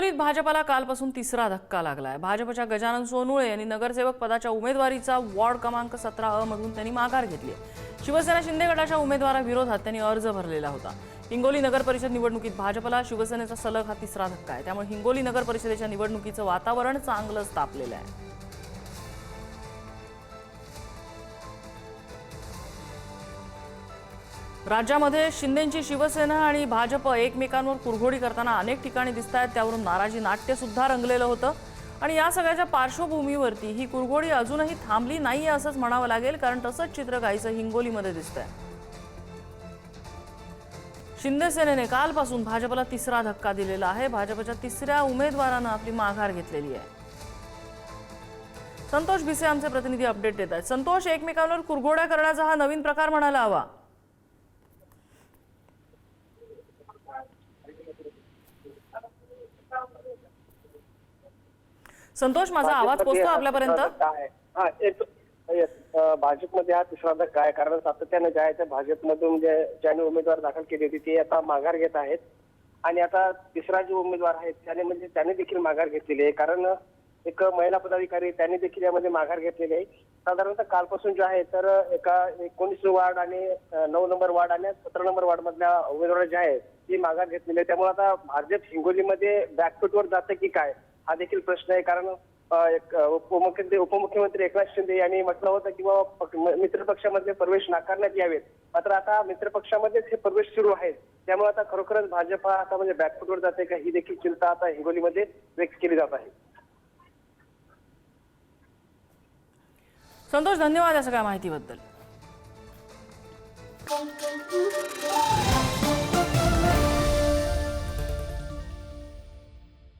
हिंगोलीत भाजपाला कालपासून तिसरा धक्का लागलाय. भाजपच्या गजानन सोनुळे यांनी नगरसेवक पदाच्या उमेदवारीचा वॉर्ड क्रमांक सतरा अ मधून त्यांनी माघार घेतली आहे. शिवसेना शिंदे गटाच्या उमेदवाराविरोधात त्यांनी अर्ज भरलेला होता. हिंगोली नगर परिषद निवडणुकीत भाजपला शिवसेनेचा सलग हा तिसरा धक्का आहे. त्यामुळे हिंगोली नगर परिषदेच्या निवडणुकीचं वातावरण चांगलंच तापलेलं आहे. राज्यामध्ये शिंदेची शिवसेना आणि भाजप एकमेकांवर कुरघोडी करताना अनेक ठिकाणी दिसत आहेत त्यावरून नाराजी नाट्यसुद्धा रंगलेलं होतं. आणि या सगळ्याच्या पार्श्वभूमीवरती ही कुरघोडी अजूनही थांबली नाही आहे असंच म्हणावं लागेल कारण तसंच चित्र काहीचं हिंगोलीमध्ये दिसतंय. आहे शिंदेसेनेने कालपासून भाजपला तिसरा धक्का दिलेला आहे. भाजपच्या तिसऱ्या उमेदवारानं आपली माघार घेतलेली आहे. संतोष भिसे आमचे प्रतिनिधी अपडेट देत आहेत. संतोष एकमेकांवर कुरघोड्या करण्याचा हा नवीन प्रकार म्हणायला हवा. संतोष माझा आवाज पोचतो आपल्यापर्यंत? काय हा भाजपमध्ये हा तिसरा आहे? कारण सातत्यानं जे आहे ते भाजपमधून जे ज्याने उमेदवार दाखल केली होती ते आता माघार घेत आहेत. आणि आता तिसरा जो उमेदवार आहे त्याने म्हणजे त्याने देखील माघार घेतलेली आहे. कारण एक महिला पदाधिकारी त्यांनी देखील यामध्ये माघार घेतलेली आहे. साधारणतः कालपासून जे आहे तर एका एकोणीस वार्ड आणि नऊ नंबर वार्ड आणि सतरा नंबर वार्ड मधल्या उमेदवार जे आहेत ती माघार घेतलेली आहे त्यामुळे आता भाजप हिंगोलीमध्ये बॅकफुटवर जातं की काय? हा देखील प्रश्न आहे. कारण एक, उपमुख्यमंत्री उपमुख्यमंत्री एकनाथ शिंदे यांनी म्हटलं होतं की बाबा मित्रपक्षामध्ये प्रवेश नाकारण्यात यावेत. मात्र आता मित्रपक्षामध्येच हे प्रवेश सुरू आहेत. त्यामुळे आता खरोखरच भाजप आता म्हणजे बॅकफुटवर जाते का ही देखील चिंता आता हिंगोलीमध्ये व्यक्त केली जात आहे. संतोष धन्यवाद या सगळ्या माहितीबद्दल.